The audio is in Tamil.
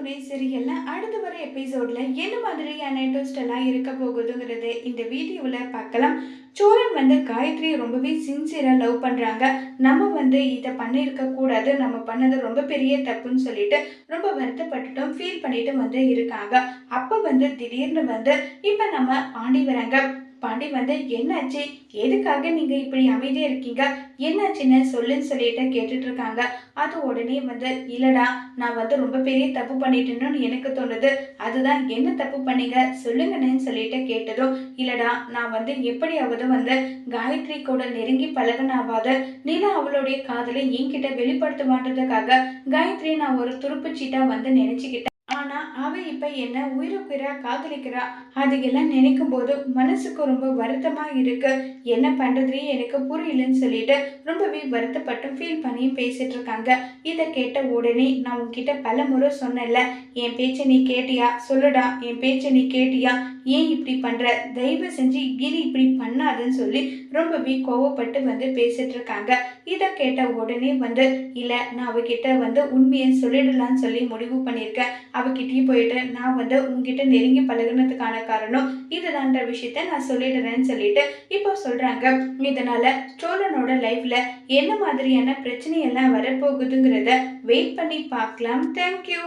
துணை சீரியல்ல அடுத்து வர எபிசோட்ல என்ன மாதிரியான ட்விஸ்ட் எல்லாம் இருக்க போகுதுங்கிறது இந்த வீடியோவில் பார்க்கலாம். சோழன் வந்து காயத்ரி ரொம்பவே சின்சியராக லவ் பண்ணுறாங்க நம்ம வந்து இதை பண்ணியிருக்க கூடாது. நம்ம பண்ணது ரொம்ப பெரிய தப்புன்னு சொல்லிட்டு ரொம்ப வருத்தப்பட்டுட்டும் ஃபீல் பண்ணிட்டு வந்து இருக்காங்க. அப்போ வந்து திடீர்னு வந்து இப்போ நம்ம பாண்டி வராங்க பாண்டி வந்து என்னாச்சு? எதுக்காக நீங்க இப்படி அமைதியா இருக்கீங்க? என்னாச்சுன்னு சொல்லுன்னு சொல்லிட்டு கேட்டுட்டு இருக்காங்க. அது உடனே வந்து இல்லடா நான் வந்து ரொம்ப பெரிய தப்பு பண்ணிட்டேன்னு எனக்கு தோணுது. அதுதான் என்ன தப்பு பண்ணீங்க? சொல்லுங்கன்னு சொல்லிட்டு கேட்டதும் இல்லடா நான் வந்து எப்படியாவது வந்து காயத்ரி கூட நெருங்கி பழகனாவாத நிலா அவளுடைய காதலை என்கிட்ட வெளிப்படுத்துவான்றதுக்காக காயத்ரி நான் ஒரு துருப்புச்சீட்டா வந்து நினைச்சுக்கிட்டேன். ஆனால் அவன் இப்போ என்ன உயிருக்குறா காதலிக்கிறா அது எல்லாம் நினைக்கும் போது மனசுக்கு ரொம்ப வருத்தமாக இருக்கு. என்ன பண்றதுனே எனக்கு புரியலன்னு சொல்லிட்டு ரொம்பவே வருத்தப்பட்டும் ஃபீல் பண்ணியும் பேசிட்டு இருக்காங்க. இதை கேட்ட உடனே நான் உன்கிட்ட பல முறை சொன்னேன்ல என் பேச்சை நீ கேட்டியா? சொல்லுடா என் பேச்சை நீ கேட்டியா? ஏன் இப்படி பண்ணுற தயவு செஞ்சு கிரி இப்படி பண்ணாதுன்னு சொல்லி ரொம்பவே கோவப்பட்டு வந்து பேசிட்டு இருக்காங்க. இதை கேட்ட உடனே வந்து இல்லை நான் அவகிட்ட வந்து உண்மையை சொல்லிடலாம்னு சொல்லி முடிவு பண்ணியிருக்கேன். அவகிட்டயும் போயிட்டு நான் வந்து உங்ககிட்ட நெருங்கி பழகுனதுக்கான காரணம் இதுதான்ற விஷயத்த நான் சொல்லிடுறேன்னு சொல்லிட்டு இப்போ சொல்றாங்க. இதனால சோழனோட லைஃப்ல என்ன மாதிரியான பிரச்சனை எல்லாம் வரப்போகுதுங்கிறத வெயிட் பண்ணி பார்க்கலாம். தேங்க்யூ